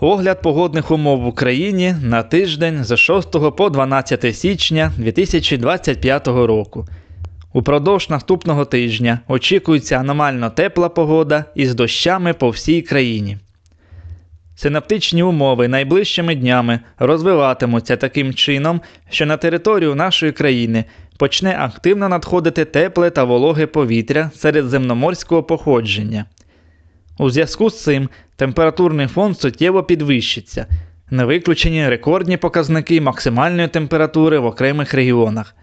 Огляд погодних умов в Україні на тиждень з 6 по 12 січня 2025 року. Упродовж наступного тижня очікується аномально тепла погода із дощами по всій країні. Синаптичні умови найближчими днями розвиватимуться таким чином, що на територію нашої країни почне активно надходити тепле та вологе повітря середземноморського походження. У зв'язку з цим температурний фон суттєво підвищиться, не виключені рекордні показники максимальної температури в окремих регіонах.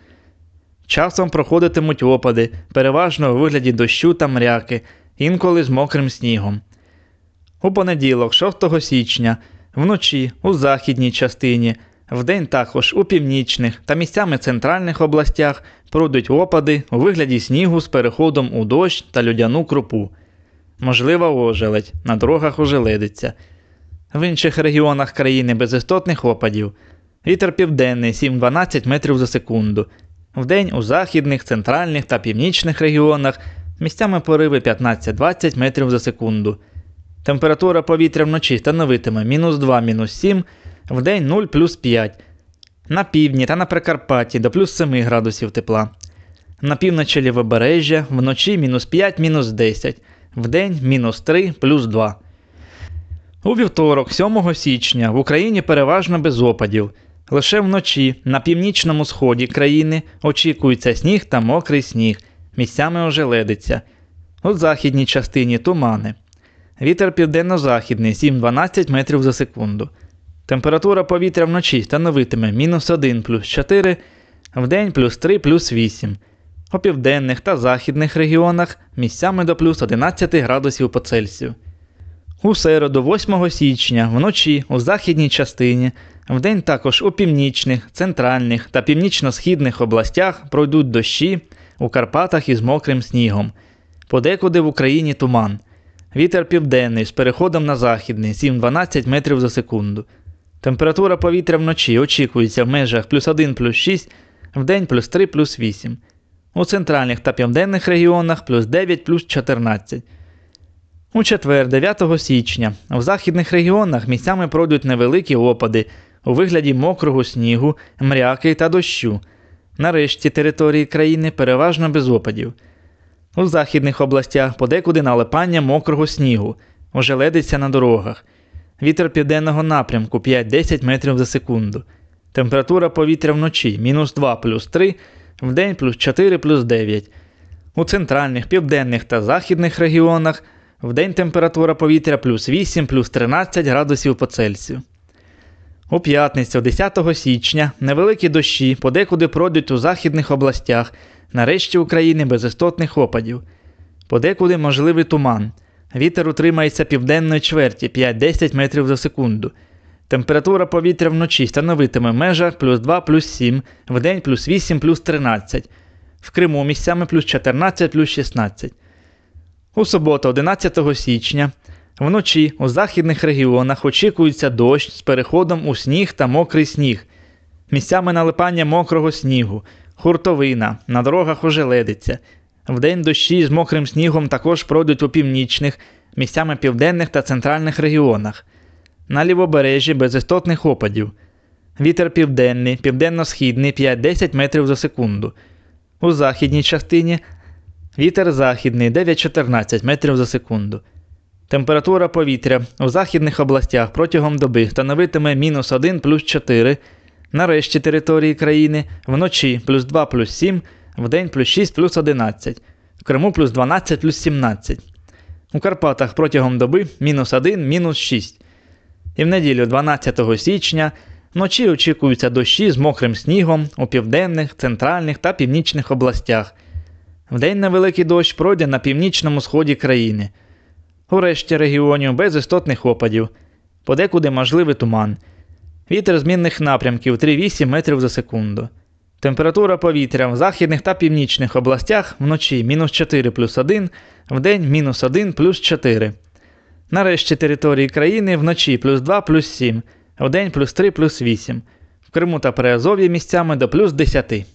Часом проходитимуть опади, переважно у вигляді дощу та мряки, інколи з мокрим снігом. У понеділок, 6 січня, вночі у західній частині, вдень також у північних та місцями центральних областях пройдуть опади у вигляді снігу з переходом у дощ та людяну крупу. Можлива ожеледь, на дорогах ожеледиться. В інших регіонах країни без істотних опадів. Вітер південний 7-12 метрів за секунду. Вдень у західних, центральних та північних регіонах місцями пориви 15-20 метрів за секунду. Температура повітря вночі становитиме мінус 2, мінус 7, вдень 0 плюс 5. На півдні та на Прикарпатті до плюс 7 градусів тепла. На півночі лівобережжя вночі мінус 5, мінус 10, вдень мінус 3, плюс 2. У вівторок, 7 січня, в Україні переважно без опадів. Лише вночі на північному сході країни очікується сніг та мокрий сніг, місцями ожеледиться. У західній частині тумани. Вітер південно-західний 7-12 метрів за секунду. Температура повітря вночі становитиме мінус 1 плюс 4, вдень плюс 3 плюс 8. У південних та західних регіонах місцями до плюс 11 градусів по Цельсію. У середу, 8 січня, вночі у західній частині, вдень також у північних, центральних та північно-східних областях пройдуть дощі у Карпатах із мокрим снігом. Подекуди в Україні туман. Вітер південний з переходом на західний 7-12 метрів за секунду. Температура повітря вночі очікується в межах плюс 1 плюс 6, вдень плюс 3 плюс 8. У центральних та південних регіонах плюс 9 плюс 14. У четвер, 9 січня, в західних регіонах місцями пройдуть невеликі опади у вигляді мокрого снігу, мряки та дощу. На решті території країни переважно без опадів. У західних областях подекуди налипання мокрого снігу, ожеледиться на дорогах. Вітер південного напрямку 5-10 метрів за секунду. Температура повітря вночі мінус 2 плюс 3, вдень плюс 4 плюс 9. У центральних, південних та західних регіонах вдень температура повітря плюс 8 плюс 13 градусів по Цельсію. У п'ятницю, 10 січня, невеликі дощі подекуди пройдуть у західних областях, нарешті України без істотних опадів. Подекуди можливий туман. Вітер утримається південної чверті 5-10 метрів за секунду. Температура повітря вночі становитиме в межах плюс 2 плюс 7, вдень плюс 8 плюс 13. В Криму місцями плюс 14 плюс 16. У суботу, 11 січня, вночі у західних регіонах очікується дощ з переходом у сніг та мокрий сніг. Місцями налипання мокрого снігу, хуртовина, на дорогах ожеледиться. Вдень дощі з мокрим снігом також пройдуть у північних, місцями південних та центральних регіонах. На лівобережжі без істотних опадів. Вітер південний, південно-східний 5-10 метрів за секунду. У західній частині вітер західний 9-14 метрів за секунду. Температура повітря у західних областях протягом доби становитиме мінус 1 плюс 4, на решті території країни вночі плюс 2 плюс 7, вдень плюс 6 плюс 11, в Криму плюс 12 плюс 17. У Карпатах протягом доби мінус 1 мінус 6. І в неділю 12 січня вночі очікуються дощі з мокрим снігом у південних, центральних та північних областях. Вдень невеликий дощ пройде на північному сході країни. У решті регіонів без істотних опадів. Подекуди можливий туман. Вітер змінних напрямків 3-8 метрів за секунду. Температура повітря в західних та північних областях вночі мінус 4 плюс 1, вдень мінус 1 плюс 4. На решті території країни вночі плюс 2 плюс 7, вдень плюс 3 плюс 8. В Криму та Приазов'ї місцями до плюс 10.